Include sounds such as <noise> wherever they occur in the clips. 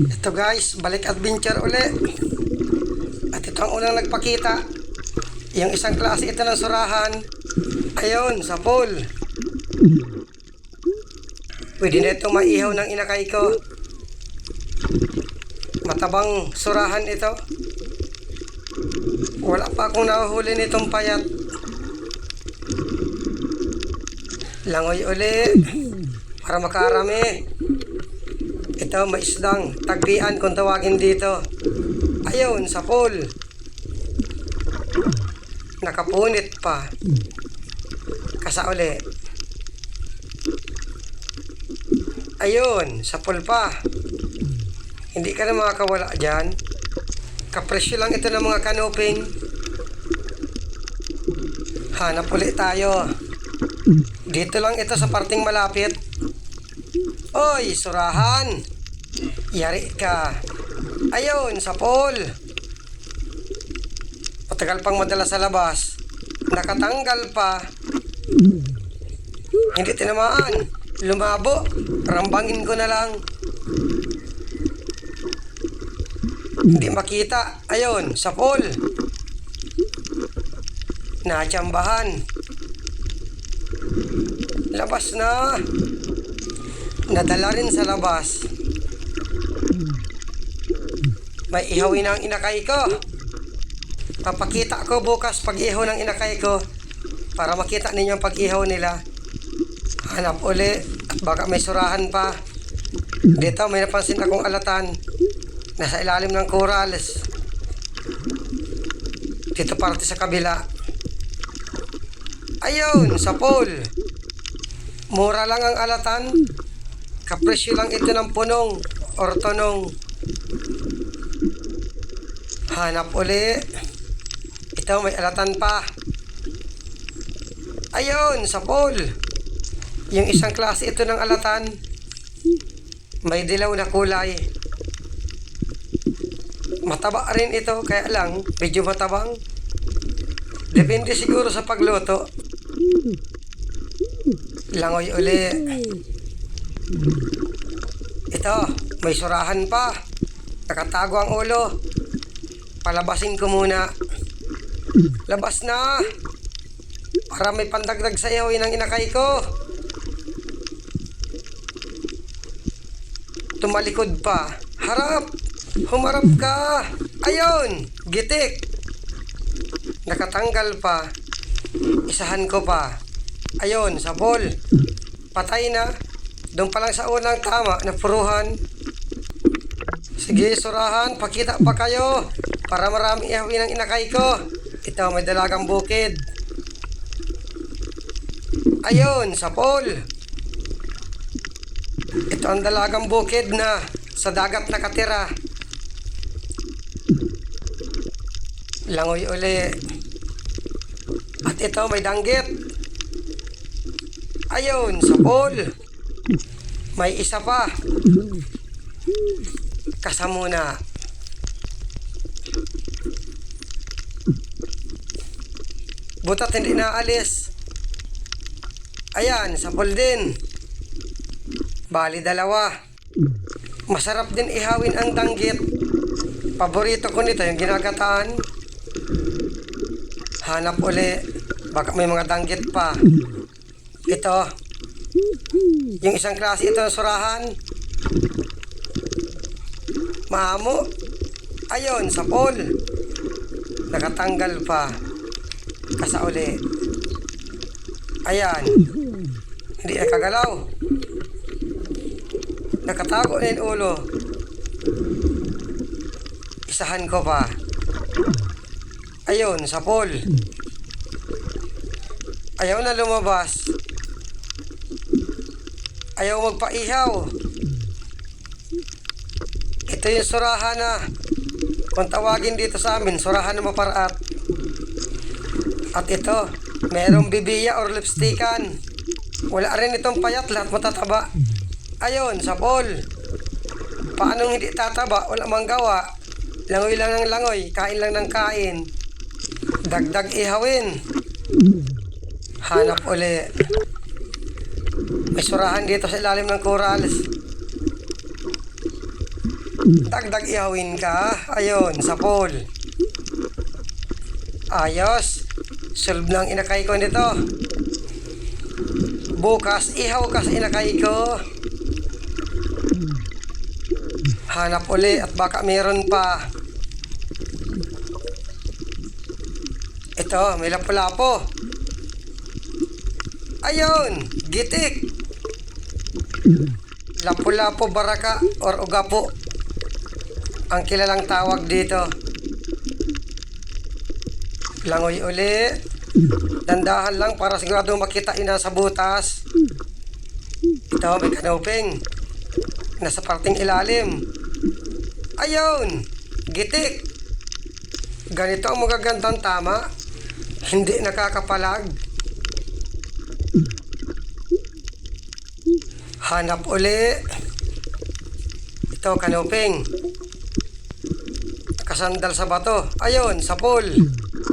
Ito guys, balik adventure uli. At ito ang unang nagpakita. Yung isang klase ito ng surahan. Ayun, sa pool. Pwede na ito maihaw ng inakay ko. Matabang surahan ito. Wala pa akong nahuhuli nitong payat. Langoy uli. Para makarami. Ito, may isdang tagpian kung tawagin dito. Ayun, sa pool. Nakapunit pa. Kasa uli. Ayun, sa pool pa. Hindi ka na makakawala dyan. Kapresyo lang ito ng mga kanoping. Hanap ulit tayo. Dito lang ito sa parting malapit. Oy, surahan! Yari ka. Ayun, sa pool. Patagal pang madala sa labas. Nakatanggal pa. Hindi tinamaan. Lumabo. Rambangin ko na lang. Hindi makita. Ayun, sa pool. Natsambahan. Labas na. Nadala rin sa labas. May ihawin ang inakay ko. Papakita ko bukas pag ihaw ng inakay ko para makita ninyo ang pag-ihaw nila. Hanap uli baka may surahan pa. Dito may napansin akong alatan. Nasa ilalim ng corals. Dito parte sa kabila. Ayun, sa pool. Mura lang ang alatan. Kapresyo lang ito ng punong or tonong. Hanap uli. Ito may alatan pa. Ayun, sa pool. Yung isang klase ito ng alatan. May dilaw na kulay. Mataba rin ito, kaya lang, medyo matabang. Depende siguro sa pagluto. Langoy uli. Ito, may surahan pa. Nakatago ang ulo. Palabasin ko muna. Labas na. Para may pandagdag sa iyo ng inakay ko. Tumalikod pa. Harap. Humarap ka. Ayun. Gitik. Nakatanggal pa. Isahan ko pa. Ayun, sa ball. Patay na. Doon pa lang sa unang tama, napuruhan. Sige, surahan, pakita pa kayo. Para marami ihawin ang inakay ko. Ito, may dalagang bukid. Ayun, sa pool. Ito ang dalagang bukid na sa dagat nakatira. Langoy uli. At ito, may danggit. Ayun, sa pool. May isa pa. Kasamuna. Butat hindi naalis. Ayan, sa pool din. Bali dalawa. Masarap din ihawin ang danggit. Paborito ko nito yung ginagataan. Hanap uli. Baka may mga danggit pa. Ito. Yung isang klase ito ng surahan. Maamo. Ayun, sa pool. Nakatanggal pa. Kasa uli. Ayan. Hindi nakagalaw. Nakatago na yung ulo. Isahan ko pa. Ayun, sa pool. Ayaw na lumabas. Ayaw magpaihaw. Ito yung surahan na kung tawagin dito sa amin, surahan na maparaat. At ito, merong bibiya or lipstickan. Wala rin itong payat, lahat matataba. Ayun, sa pool. Paano hindi tataba? Wala mang gawa. Langoy lang ng langoy, kain lang ng kain. Dagdag ihawin. Hanap uli. May surahan dito sa ilalim ng corals. Dagdag ihawin ka. Ayun, sa pool. Ayos. Solve ng inakay ko nito. Bukas, ihaw ka sa inakay ko. Hanap uli at baka meron pa. Ito, may lapo-lapo. Ayun, gitik. Lapu-lapu baraka or ugapo. Ang kilalang tawag dito. Langoy uli. Dandahan lang para sigurado makita ina sa butas. Ito, may kanoping. Nasa parting ilalim. Ayun, gitik. Ganito ang magagandang tama. Hindi nakakapalag. Hanap uli. Ito, kanuping. Nakasandal sa bato. Ayun, sa pool.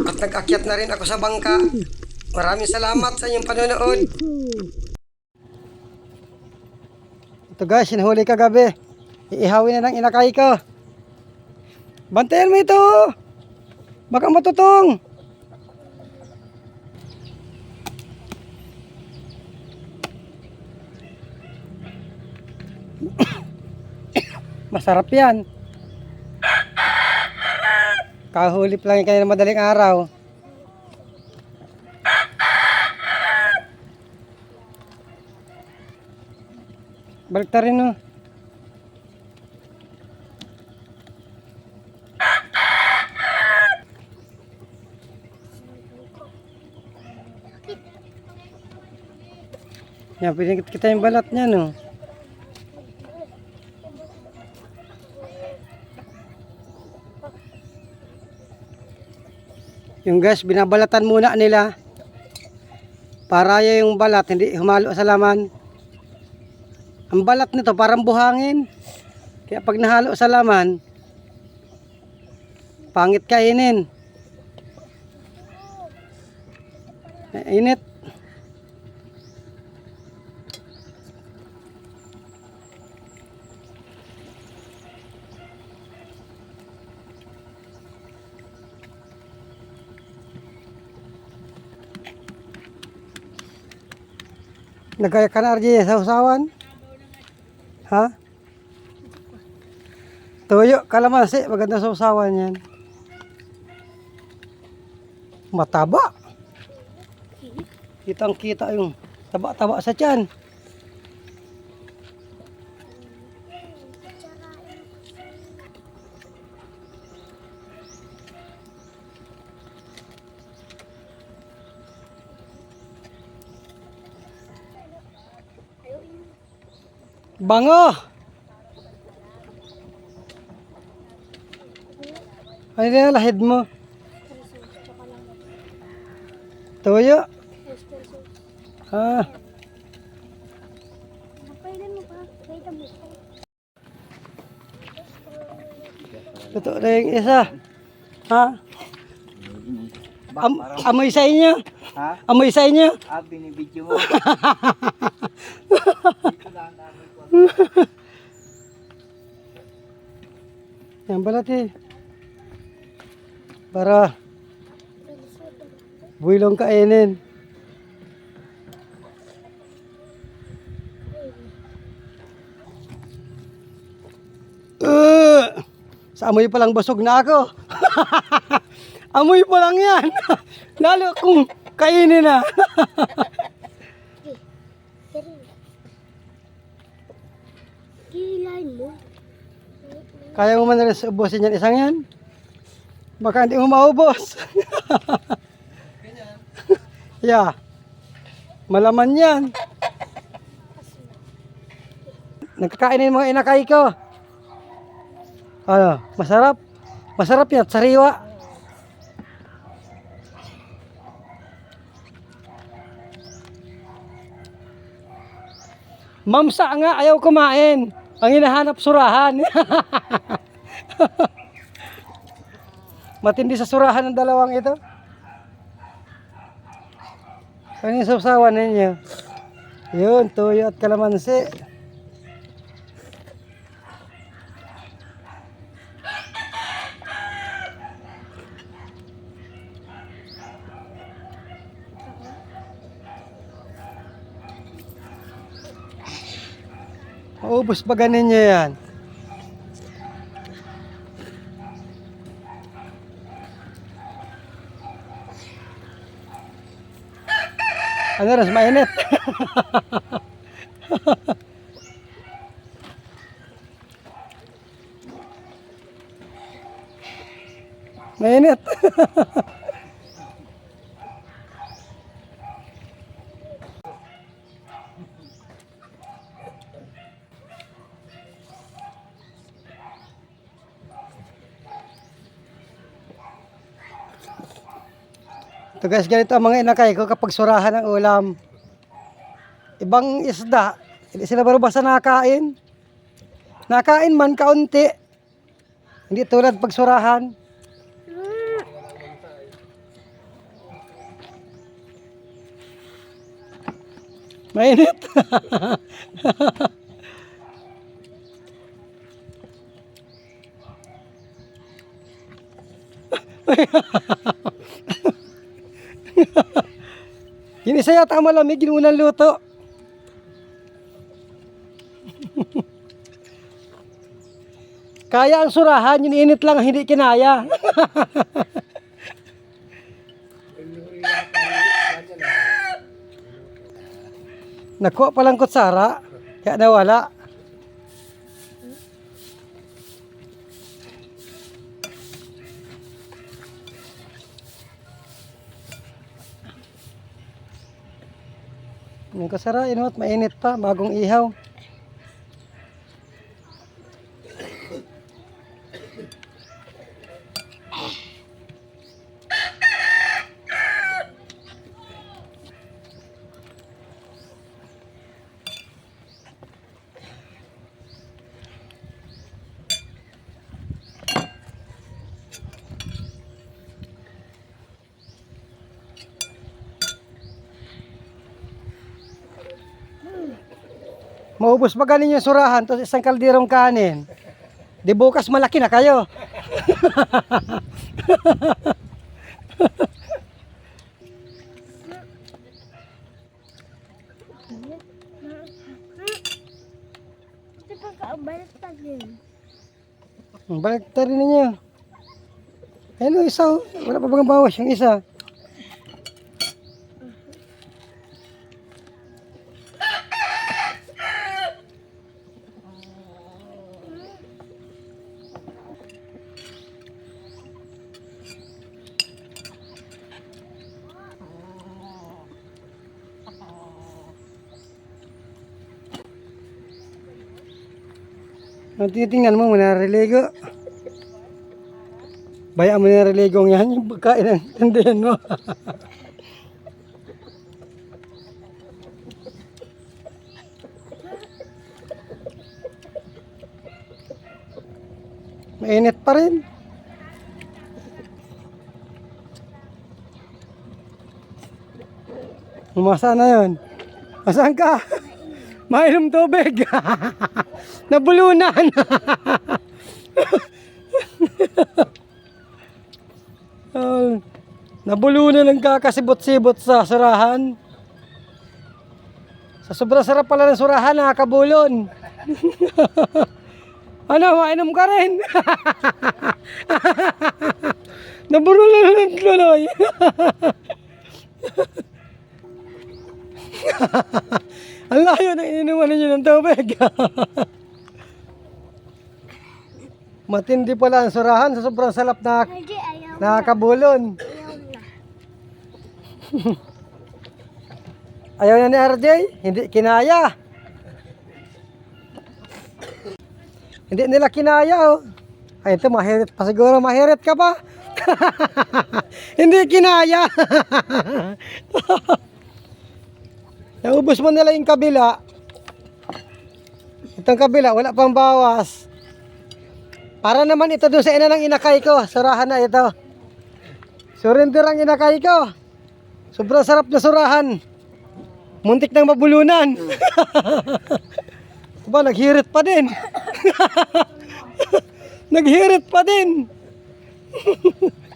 At nag-akyat na rin ako sa bangka. Maraming salamat sa inyong panonood. Ito guys, sinahuli kagabi. Iihawin na ng inakay ko. Bantayan mo ito! Baka matutong! <coughs> Masarap yan. Kahulip lang kayo ng madaling araw. Balik ta rin no. Yan, pinigit kita yung balat niya no. Yung gas, binabalatan muna nila. Para yung balat, hindi humalo sa laman. Ang balat nito parang buhangin. Kaya pag nahalo sa laman, pangit kainin. Eh, Init. Nagkaya ka na sa usawan? Ha? Tuyo, kalamansi, maganda sa usawan yan. Mataba. Kitang kita yung taba-taba sa tiyan. Bango! Ano na lahid mo? Tuyo. Ah, totoo na yung isa. Ha? Am amoy sa inyo? Ha? Amoy sa inyo? Ah, binibidyo mo. <laughs> <laughs> Yan balat eh. Para buwilong kainin. Uh, sa amoy pa lang busog na ako. <laughs> amoy pa lang yan. <laughs> Lalo kung kainin na. Kaya mo man rin ubusin yan isang yan? Baka hindi mo maubos. <laughs> yeah. Malaman yan. Nagkakainin mga inakay ko. Ano, masarap. Masarap yan, sariwa. Mamsa nga, ayaw kumain. Ang hinahanap surahan. <laughs> Matindi sa surahan ng dalawang ito. Ano yung sausawan ninyo? Yun, tuyo at kalamansi. Maubos ba ganin niya yan? Ano ras, mainit. <laughs> mainit. <laughs> Ito guys, ganito ang mga inakay ko kapag surahan ng ulam. Ibang isda, hindi sila baro basta nakain. Nakain man kaunti. Hindi tulad pag surahan. Mainit. Kinisa <laughs> yata ang malamig, ginuunang luto. <laughs> Kaya ang surahan, yung init lang, hindi kinaya. <laughs> Nakuha palang kutsara, kaya nawala. Yung kasara, inuot, mainit pa, bagong ihaw. Maubos ba ganin yung surahan, tapos isang kalderong kanin. Di bukas malaki na kayo. Ito pa kaabalik pa din. Balik rin ninyo. Ayun o, isa. oh. Wala pa bang bawas yung isa. Ang titingnan mo, manariligo. Bayaan mo na religong yan, yung pagkain ng tindihan mo. Mainit pa rin. Umasa na yun. Asan ka? Mainom tubig. Nabulunan. Oh, nabulunan ng kakasibot-sibot sa surahan. Sa sobrang sarap pala ng surahan, nakakabulon. <laughs> ano, mainom ka rin. <laughs> Nabulunan ng tuloy. <laughs> Ang layo na ininuman ninyo ng tubig. <laughs> Matindi pala ang surahan sa sobrang salap na nakakabulon. Ayaw na. <laughs> Ayaw na ni RJ, hindi kinaya. hindi nila kinaya oh. Ay ito mahirit pa siguro, mahirit ka pa. <laughs> hindi kinaya. Naubos mo nila yung kabila. Itong kabila, wala pang bawas. Para naman ito doon sa ina ng inakay ko. Surahan na ito. Surrender ang inakay ko. Sobrang sarap na surahan. Muntik nang mabulunan. <laughs> ba, naghirit pa din. <laughs> naghirit pa din. <laughs>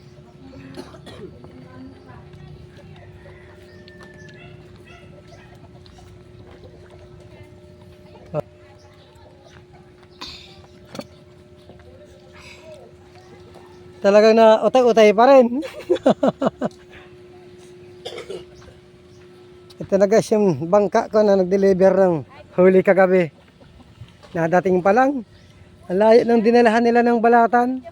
Talagang na utay-utay pa rin. Ito na guys yung bangka ko na nag-deliver ng huli kagabi. Na dating pa lang. Ang layo ng dinalahan nila ng balatan.